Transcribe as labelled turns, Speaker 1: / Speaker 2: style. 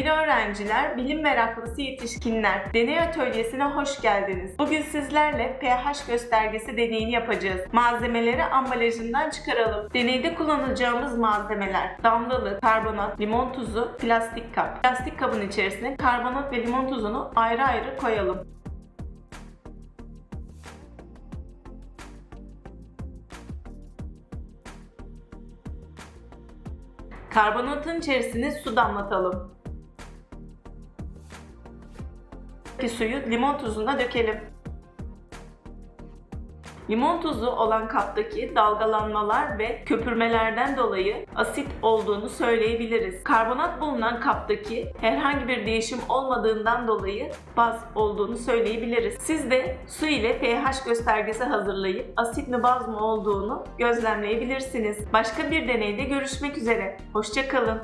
Speaker 1: Sevgili öğrenciler, bilim meraklısı yetişkinler, deney atölyesine hoş geldiniz. Bugün sizlerle pH göstergesi deneyini yapacağız. Malzemeleri ambalajından çıkaralım. Deneyde kullanacağımız malzemeler damlalı, karbonat, limon tuzu, plastik kap. Plastik kabın içerisine karbonat ve limon tuzunu ayrı ayrı koyalım. Karbonatın içerisine su damlatalım. Suyu limon tuzuna dökelim. Limon tuzu olan kaptaki dalgalanmalar ve köpürmelerden dolayı asit olduğunu söyleyebiliriz. Karbonat bulunan kaptaki herhangi bir değişim olmadığından dolayı baz olduğunu söyleyebiliriz. Siz de su ile pH göstergesi hazırlayıp asit mi baz mı olduğunu gözlemleyebilirsiniz. Başka bir deneyde görüşmek üzere. Hoşçakalın.